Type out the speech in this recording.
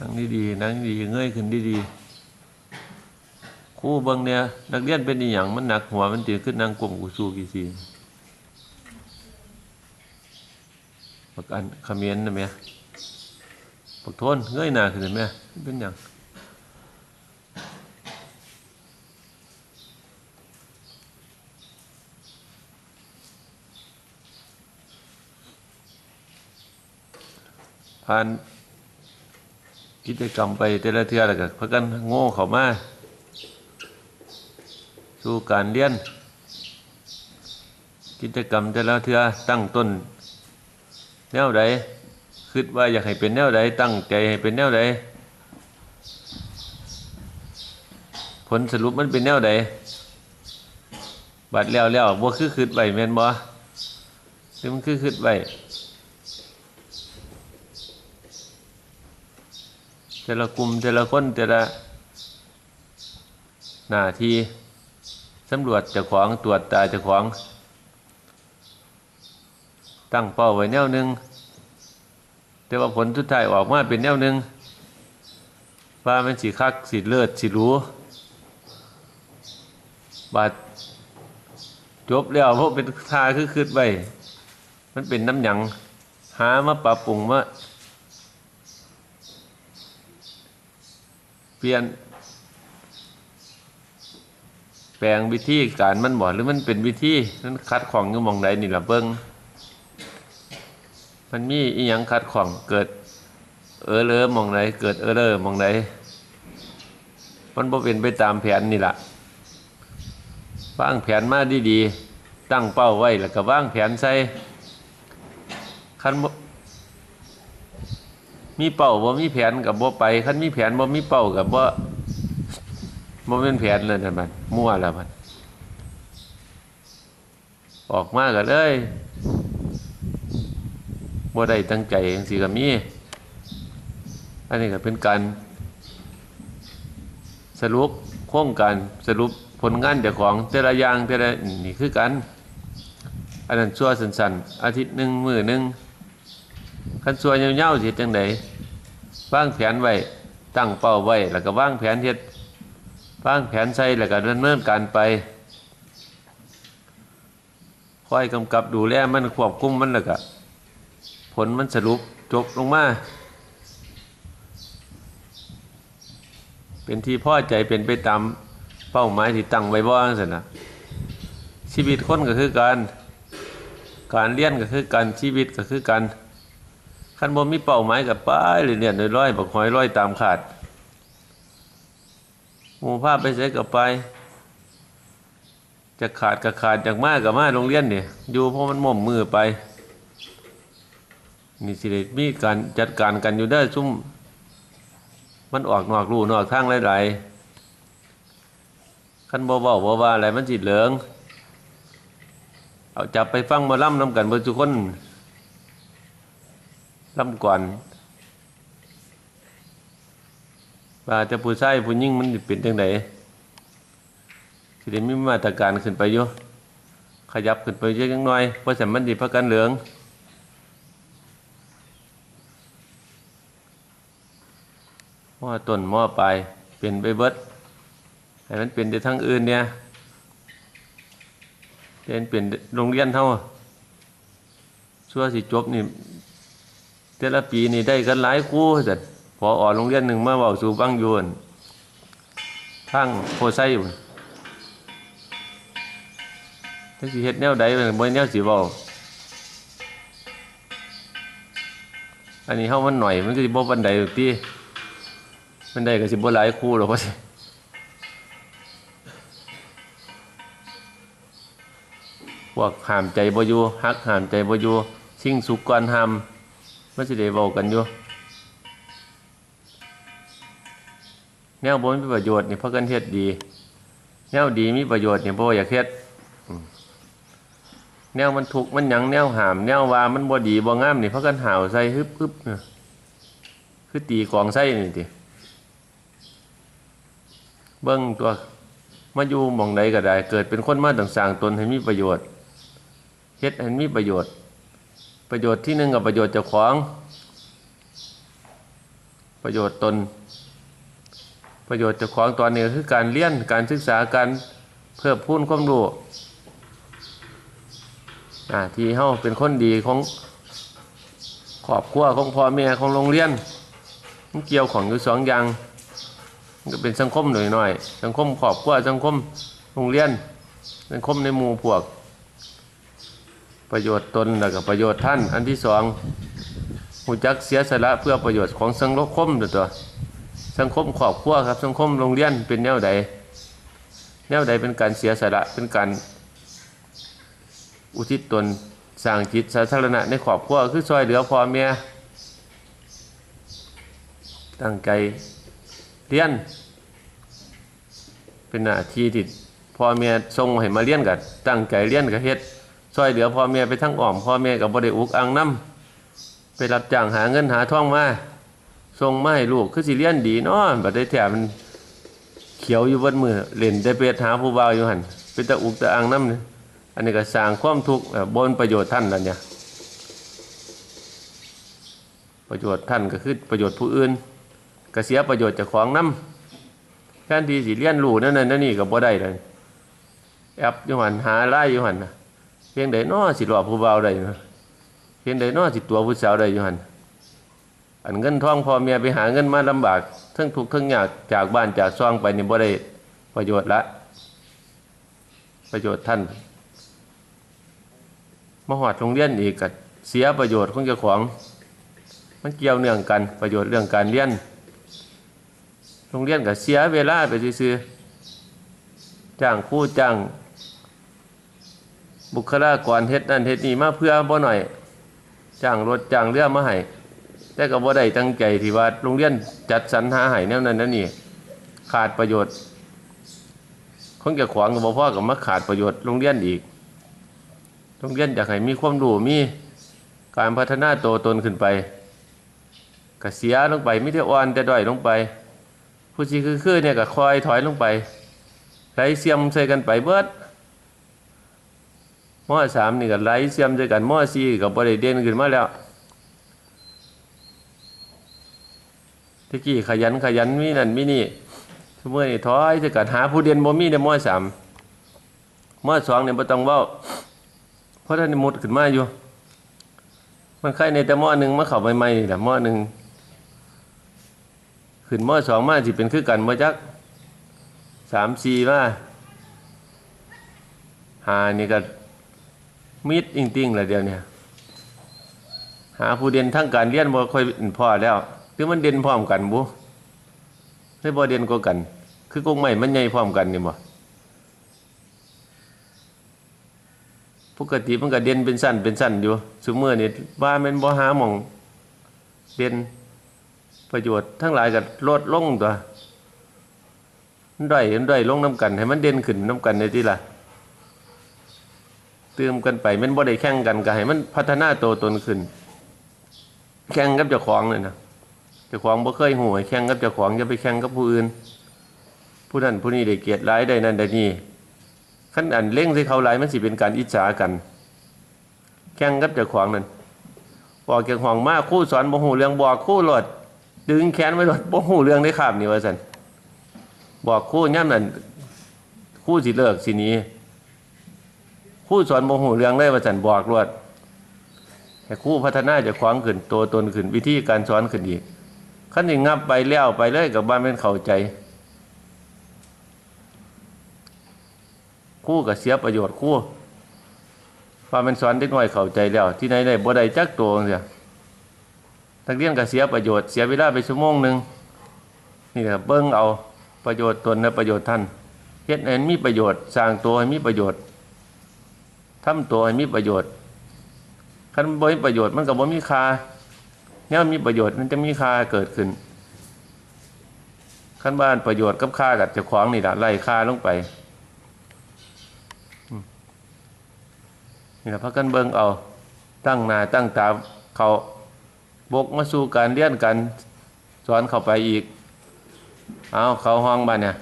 นั่งดีๆนั่งดีเงยขึ้นดีๆคู่เบิ่งเนี่ยนักเรียนเป็นอีหยังมันหนักหัวมันตื่นขึ้นนั่งกลมกูสู้กี่ซีปักอันขมิ้นนะแม่ปักโทนเงยหน้าขึ้นเลยแม่มันเป็นหยังผ่าน กิจกรรมไปแต่ละเทื่อแล้วก็พากันโง่เขามาสู่การเรียน กิจกรรมแต่ละเทื่อตั้งต้น แนวใดคิดว่าอยากให้เป็นแนวใดตั้งใจให้เป็นแนวใดผลสรุปมันเป็นแนวใดบัดแล้วแล้วบ่คือคิดไว้แม่นบ่หรือมันคือคิดไว้ แต่ละกลุ่มแต่ละคนแต่ละหน้าที่สำรวจเจ้าของตรวจตาเจ้าของ ตั้งเป้าไว้แนวหนึ่งแต่ว่าผลสุดท้ายออกมาเป็นแนวหนึ่งว่ามันสีคักสีเลิศสีรู้บาดจบแล้วเพราะเป็นทาคือคืดไว้มันเป็นน้ำหยังหามาปรับปรุงมา เปลี่ยน แปลงวิธีการมันบ่หรือมันเป็นวิธีนั้นคัดของอยู่มองใดนี่ล่ะเบิ่งมันมีอีหยังคัดของเกิด เออเลอมองใดเกิดเออเลอมองใดมันบ่เป็นไปตามแผนนี่ล่ะวางแผนมาดีๆตั้งเป้าไว้แล้วก็วางแผนใส่คัน มีเป้าบ่มีแผนกับบ่ไปคันมีแผนบ่มีเป้ากับบ่บ่เป็นแผนเลยนั่นมันมั่วแล้วมันออกมาก็เลยบ่ได้ตั้งใจจังซี่ก็มีอันนี้ก็เป็นการสรุปโครงการสรุปผลงานเจ้าของแต่ละอย่างแต่ละนี่คือกัน อันนั้นชั่วสั้นๆอาทิตย์หนึ่งมือหนึ่ง คันส่วนยาวๆสิจังไดวางแผนไว้ตั้งเป้าไว้ แล้วก็วางแผนเฮ็ดวางแผนใส่แล้วก็ดำเนินการไปคอยกำกับดูแลมันควบคุมมันแล้วก็ผลมันสรุปจบลงมาเป็นที่พ่อใจเป็นไปตามเป้าหมายที่ตั้งไว้บ่จังซั่นน่ะชีวิตคนก็คือการ การเรียนก็คือการชีวิตก็คือการ คันบ่มีเป้าหมายกับป้ายเลยเนี่ยร้อยบักหอยร้อยตามขาดหมู่ภาพไปใส่กับไป จะขาดก็ขาดจากมากกับมาโรงเรียนเนี่ยอยู่เพราะมันหม่อมมือไปนี่สิได้มีการจัดการกันอยู่ได้ซุ่มมันออกนอกรูนอกทางหลายๆคันบ่เว้าบ่ว่าอะไรมันสิเหลือง เอาจับไปฟังมาล่ำน้ำกันเบิดทุกคน ลำก่อนว่าจะผู้ชายผู้หญิงมันสิเป็นจังไดสิได้มีมาตรการขึ้นไปอยู่ขยับขึ้นไปเยอะจังน้อยเพราะฉะนั้นมันสิพักกันเหลืองหม้อต้นหม้อปลายเป็นไปเบิดให้มันเป็นแต่ทั้งอื่นเนี่ยเป็นเป็นโรงเรียนเท่าชั่วสิจบนี่ แต่ละปีนี่ได้กันหลายคู่แต่พอออกโรงเรียนหนึ่งมาเบาสู่บังยวนทางโพไซอยู่ถ้าสิเฮ็ดแนวใดบ่แนวสิเว้าอันนี้เฮามันหน่อยมันก็สิบ่ปานใดหรอกติมันไดก็สิบ่หลายคู่หรอกว่าสิพวกหามใจบ่อยู่ฮักหามใจบ่อยู่สิ่งสุกก่อนหาม มันสิได้เว้ากันอยู่แนวบ่มีประโยชน์นี่เพราะกันเฮ็ดดี แนวดีมีประโยชน์นี่บ่อยากเฮ็ดแนวมันทุกมันยังแนวหาม แนวว่ามันบ่ดีบ่งามนี่เพราะกันหาวใส่ฮึบฮึบเนี่ยคือตีกองใส่นี่ติเบิ่งตัวมาอยู่มองใดก็ได้ เกิดเป็นคนมาต่างๆตนให้มีประโยชน์เฮ็ดให้มีประโยชน์ ประโยชน์ที่หนึ่งกับประโยชน์เจ้าของ ประโยชน์ตน ประโยชน์เจ้าของตอนนี้คือการเรียนการศึกษาการเพิ่มพูนความรู้ที่เฮาเป็นคนดีของครอบครัวของพ่อแม่ของโรงเรียนมันเกี่ยวของอยู่สองอย่างมันก็เป็นสังคมหน่อยหน่อยๆสังคมครอบครัวสังคมโรงเรียนสังคมในหมู่พวก ประโยชน์ตนแล้วก็ประโยชน์ท่าน อันที่สองหูจักเสียสละเพื่อประโยชน์ของสังคมตัวตัว สังคมครอบครัวครับ สังคมโรงเรียนเป็นแนวใด แนวใดเป็นการเสียสละเป็นการ อุทิศตนสร้างจิตสาธารณะในครอบครัวคือซอยเหลือพ่อแม่ตั้งใจเรียน เป็นหน้าที่ที่พ่อแม่ส่งให้มาเรียนกับตั้งใจเรียนกับเฮ็ด ซอยเหลือพ่อแม่ไปทั้งอ้อมพ่อแม่กับบ่ไอุกอังน้ำไปรับจ้างหาเงินหาท่องมาส่งมาให้ลูกคือสิเรียนดีเนาะบัดได้แถมมันเขียวอยู่บนมือเล่นได้เปียหาผู้บ่าวอยู่หันเป็นตะอุกตะอังน้ำเนี่ยอันนี้ก็สร้างความทุกข์บนประโยชน์ท่านนั่นเนี่ยประโยชน์ท่านก็คือประโยชน์ผู้อื่นก็เสียประโยชน์จากของน้ำแทนที่สิเรียนรู้นั่นนั่นนี่ก็บ่ได้เลยแอปอยู่หันหาไล่อยู่หันนะ พียงใดน้อสิหลอกผู้เบาได้เพียงใดน้อสิตัวผู้สาวได้อยู่หันอันเงินทองพอแม่ไปหาเงินมาลำบากทั้งทุกข์ทั้งยากจากบ้านจากซองไปนี่บ่ได้ประโยชน์ละ ประโยชน์ท่านมาหอดโรงเรียนอีกก็เสียประโยชน์ของเจ้าของ มันเกี่ยวเนื่องกันประโยชน์เรื่องการเรียนโรงเรียนก็เสียเวลาไปซื้อจ้างคู่จ้าง บุคลากรเฮ็ดนั่นเฮ็ดนี่มาเพื่อบ่หน่อยจ้างรถจ้างเรือมาให้แต่ก็บ่ได้ตั้งใจที่ว่าโรงเรียนจัดสรรหาให้แนวนั้นนั่นนี่ขาดประโยชน์คงจะขวางกับบ่พอกับมาขาดประโยชน์โรงเรียนอีกโรงเรียนอยากให้มีความรู้มีการพัฒนาตัวตนขึ้นไปก็เสียลงไปมิได้อ่อนแต่ด้อยลงไป ผู้ชีคือคือเนี่ยก็คอยถอยลงไปไหลเสียมใส่กันไปเบิด มอสามนี่ก็ไหลเสียมใส่กันมอสี่ก็บริเด่นขึ้นมาแล้วตะกี้ขยันขยันมีนั่นมีนี่ทุกเมื่อนี่ถอยใส่กันหาผู้เด่นบ่มีในมอสามมอสองเนี่ยบ่ต้องเว้าเพราะท่านมุดขึ้นมาอยู่ มันใครในแต่มอหนึ่งมาเข้าใหม่ๆนี่แหละมอหนึ่งขึ้นมอสองมาสิเป็นคือกันบ่จักสามสี่มาหานี่ก็ มิดอิงติงๆละเดียวเนี่ยหาผู้เด่นทั้งการเรียนบ่ค่อยพอแล้วคือมันเด่นพร้อมกันบุไม่บ่เด่นกว่ากัน คือกงใหม่มันใหญ่พร้อมกันนี่บ่ปกติมันก็เด่นเป็นสั้นเป็นสั้นอยู่ซุมื้อนี่ว่าม่นบ่หาหม่องเด่นประโยชน์ทั้งหลายก็ลดลงตัวมันด้อยมันด้อยลงน้ำกัน ให้มันเด่นขึ้นน้ำกันในที่ละ ติมกันไปมันบ่ได้แข่งกันก็ให้มันพัฒนาตัวตนขึ้น แข่งกับเจ้าของเลยนะเจ้าของบ่เคยหูให้แข่งกับเจ้าของอย่าไปแข่งกับผู้อื่น ผู้นั้นผู้นี้ได้เกียรติหลายได้นั่นได้นี่ขั้นอันเล่งใส่เขาหลายมันสิเป็นการอิจฉากัน แข่งกับเจ้าของนั่นบอกเกี่ยวของมากคู่สอนบ่หูเรื่องบอกคู่หลดดึงแขนไว้รถบ่ฮู้เรื่องได้ครับนี่ว่าซั่นบอกคู่ย่ํนั้นคู่สิเลิกสินี้ คู่สอนบ่ฮู้เรื่องเลยว่าซั่นบอกรวดให้ครู่พัฒนาจากความขึ้นตัวตนขึ้นวิธีการสอนขึ้นอีกคันสิงับไปแล้วไปเลยกับบ้านแม่นเข้าใจ คู่ก็เสียประโยชน์คู่ว่ามันสอนเด็กน้อยเข้าใจแล้ว ที่ไหนได้บ่ได้จักตัวจังซี่นักเรียนก็เสียประโยชน์เสียเวลาไปชั่วโมงหนึ่งนี่แหละเบิ้งเอาประโยชน์ตนและประโยชน์ท่านเฮ็ดให้มีประโยชน์สร้างตัวให้มีประโยชน์ ทำตัวให้มีประโยชน์คันบ่มีประโยชน์มันก็บ่มีค่าเนี่ยมีประโยชน์มันจะมีค่าเกิดขึ้นขั้นบ้านประโยชน์กับค่ากับเจ้าของนี่แหละไล่ค่าลงไปนี่แหละพักกันเบิงเอา ตั้งหน้าตั้งตาเขาบกมาสู่การเรียนกันสอนเข้าไปอีก เอาเขาห้องบ้านเนี่ย